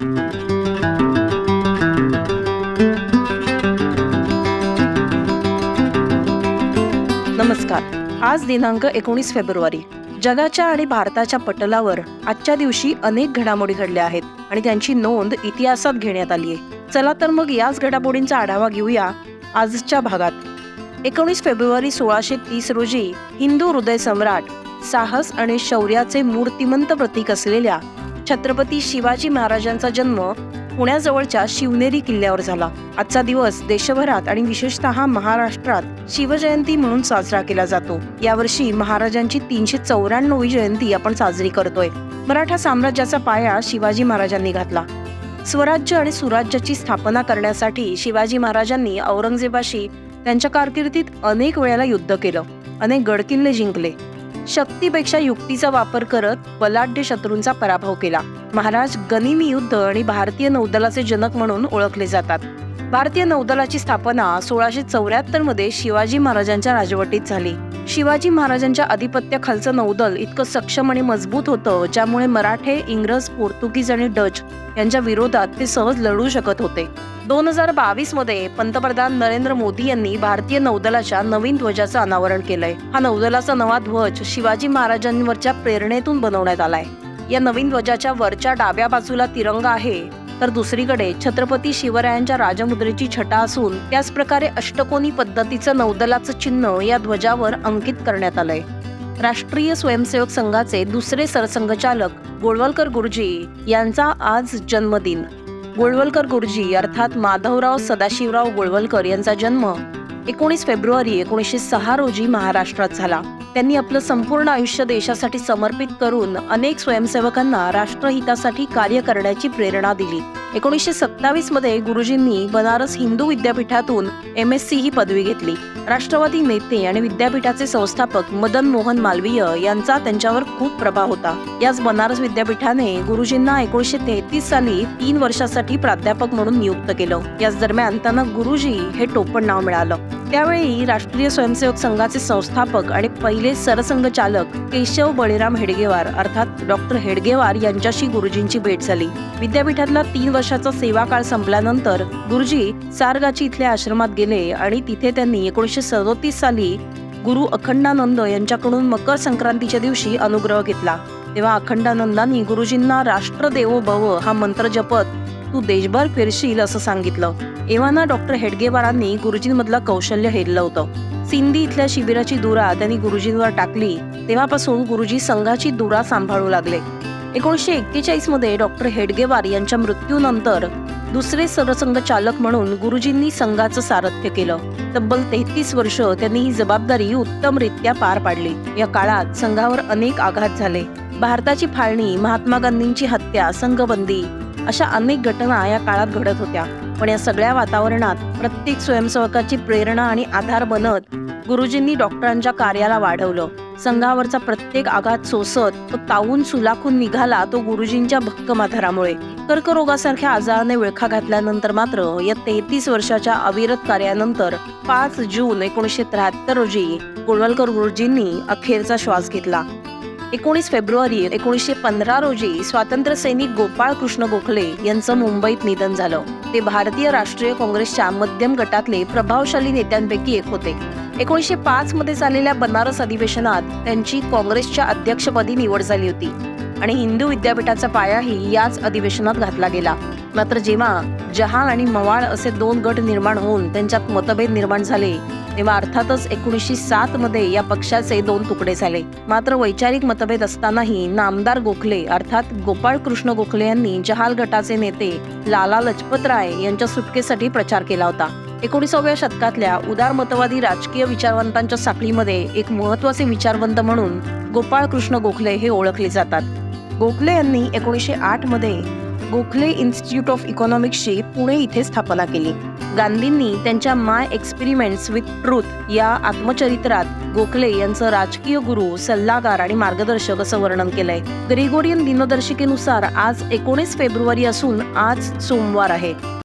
नमस्कार. आज दिनांक एकोणीस फेब्रुवारी. जगाच्या आणि भारताच्या पटलावर आजच्या दिवशी अनेक घडामोडी घडल्या आहेत आणि त्यांची नोंद इतिहासात घेण्यात आली आहे. चला तर मग याच घडामोडींचा आढावा घेऊया आजच्या भागात. एकोणीस फेब्रुवारी सोळाशे तीस रोजी हिंदू हृदय सम्राट साहस आणि शौर्याचे मूर्तिमंत प्रतीक असलेल्या छत्रपती शिवाजी महाराजांचा जन्म पुण्याजवळच्या शिवनेरी किल्ल्यावर झाला. आजचा दिवस देशभरात आणि विशेषतः महाराष्ट्रात शिवजयंती म्हणून साजरा केला जातो. यावर्षी महाराजांची तीनशे चौऱ्याण्णवी जयंती आपण साजरी करतोय. मराठा साम्राज्याचा पाया शिवाजी महाराजांनी घातला. स्वराज्य आणि सुराज्याची स्थापना करण्यासाठी शिवाजी महाराजांनी औरंगजेबाशी त्यांच्या कारकिर्दीत अनेक वेळेला युद्ध केलं. अनेक गडकिल्ले जिंकले. शक्तीपेक्षा युक्तीचा वापर करत बलाढ्य शत्रूंचा पराभव केला. महाराज गनिमी युद्ध आणि भारतीय नौदलाचे जनक म्हणून ओळखले जातात. भारतीय नौदलाची स्थापना सोळाशे चौऱ्याहत्तरमध्ये शिवाजी महाराजांच्या राजवटीत झाली. शिवाजी महाराजांच्या आधिपत्याखालचं नौदल इतकं सक्षम आणि मजबूत होतं ज्यामुळे मराठे इंग्रज पोर्तुगीज आणि डच यांच्या विरोधात ते सहज लढू शकत होते. दोन हजार बावीसमध्ये पंतप्रधान नरेंद्र मोदी यांनी भारतीय नौदलाच्या नवीन ध्वजाचं अनावरण केलंय. हा नौदलाचा नवा ध्वज शिवाजी महाराजांवरच्या प्रेरणेतून बनवण्यात आलाय. या नवीन ध्वजाच्या वरच्या डाव्या बाजूला तिरंगा आहे. तर दुसरीकडे छत्रपती शिवरायांच्या राजमुद्रेची छटा असून त्याच प्रकारे अष्टकोनी पद्धतीचं नौदलाचं चिन्ह या ध्वजावर अंकित करण्यात आलंय. राष्ट्रीय स्वयंसेवक संघाचे दुसरे सरसंघचालक गोळवलकर गुरुजी यांचा आज जन्मदिन. गोळवलकर गुरुजी अर्थात माधवराव सदाशिवराव गोळवलकर यांचा जन्म एकोणीस फेब्रुवारी एकोणीसशे सहा रोजी महाराष्ट्रात झाला. त्यांनी आपलं संपूर्ण आयुष्य देशासाठी समर्पित करून अनेक स्वयंसेवकांना राष्ट्रहितासाठी कार्य करण्याची प्रेरणा दिली. एकोणीसशे सत्तावीसमध्ये गुरुजींनी बनारस हिंदू विद्यापीठातून एम एस सी ही पदवी घेतली. राष्ट्रवादी नेते आणि विद्यापीठाचे संस्थापक मदन मोहन मालवीय यांचा त्यांच्यावर खूप प्रभाव होता. याच बनारस विद्यापीठाने गुरुजींना एकोणीसशे तेहतीस साली तीन वर्षासाठी प्राध्यापक म्हणून नियुक्त केलं. याच दरम्यान त्यांना गुरुजी हे टोपण नाव मिळालं. त्यावेळी राष्ट्रीय स्वयंसेवक संघाचे संस्थापक आणि पहिले सरसंघचालक केशव बळीराम हेडगेवार अर्थात डॉक्टर हेडगेवार यांच्याशी गुरुजींची भेट झाली. विद्यापीठातला तीन वर्षाचा सेवा काळ संपल्यानंतर गुरुजी सारगाची इथल्या आश्रमात गेले आणि तिथे त्यांनी एकोणीसशे सदोतीस साली गुरु अखंडानंद यांच्याकडून मकर संक्रांतीच्या दिवशी अनुग्रह घेतला. तेव्हा अखंडानंदांनी गुरुजींना राष्ट्र देवो भव हा मंत्र जपत तू देशभर फिरशील असं सांगितलं. एव्हाना डॉक्टर हेडगेवारांनी गुरुजींमधलं कौशल्य हेरलं होतं. सिंधी इथल्या शिबिराची दुरा त्यांनी गुरुजींवर टाकली. तेव्हापासून गुरुजी संघाची दुरा सांभाळू लागले. एकोणीसशे एक्केचाळीसमध्ये डॉक्टर हेडगेवार यांच्या मृत्यूनंतर दुसरे सरसंघ चालक म्हणून गुरुजींनी संघाचं सारथ्य केलं. तब्बल तेहतीस वर्ष त्यांनी ही जबाबदारी उत्तमरित्या पार पाडली. या काळात संघावर अनेक आघात झाले. भारताची फाळणी महात्मा गांधींची हत्या संघबंदी अशा अनेक घटना या काळात घडत होत्या. पण या सगळ्या वातावरणात प्रत्येक स्वयंसेवकाची प्रेरणा आणि आधार बनत गुरुजींनी डॉक्टरांच्या कार्याला वाढवलं. संघावरचा प्रत्येक आघात सोसत तो तावून सुलाखून निघाला तो गुरुजींच्या भक्कम आधारामुळे कर्करोगासारख्या आजाराने विळखा घातल्यानंतर मात्र या तेहतीस वर्षाच्या अविरत कार्यानंतर पाच जून एकोणीसशे त्र्याहत्तर रोजी गोळवलकर गुरुजींनी अखेरचा श्वास घेतला. एकोणीस फेब्रुवारी एकोणीसशे पंधरा रोजी स्वातंत्र्य सैनिक गोपाळ कृष्ण गोखले यांचं मुंबईत निधन झालं. ते भारतीय राष्ट्रीय काँग्रेसच्या मध्यम गटातले प्रभावशाली नेत्यांपैकी एक होते. एकोणीसशे पाच मध्ये झालेल्या बनारस अधिवेशनात त्यांची काँग्रेसच्या अध्यक्षपदी निवड झाली होती. आणि हिंदू विद्यापीठाचा पायाही याच अधिवेशनात घातला गेला. मात्र जेव्हा जहाल आणि मवाळ असे दोन गट निर्माण होऊन त्यांच्यात मतभेद निर्माण झाले तेव्हा अर्थातच एकोणीसशे सात मध्ये या पक्षाचे दोन तुकडे झाले. मात्र वैचारिक मतभेद असतानाही नामदार गोखले अर्थात गोपाळ कृष्ण गोखले यांनी जहाल गटाचे नेते लाला लजपत राय यांच्या सुटकेसाठी प्रचार केला होता. एकोणीसाव्या शतकातल्या उदारमतवादी राजकीय विचारवंतांच्या साखळीमध्ये एक महत्त्वाचे विचारवंत म्हणून गोपाळ कृष्ण गोखले हे ओळखले जातात. गोखले यांनी एकोणीसशे आठमध्ये गोखले इन्स्टिट्यूट ऑफ इकॉनॉमिक्सची पुणे इथे स्थापना केली. गांधींनी त्यांच्या माय एक्सपेरिमेंट्स विथ ट्रूथ या आत्मचरित्रात गोखले यांचं राजकीय गुरु सल्लागार आणि मार्गदर्शक असं वर्णन केलंय. ग्रेगोरियन दिनदर्शिकेनुसार आज एकोणीस फेब्रुवारी असून आज सोमवार आहे.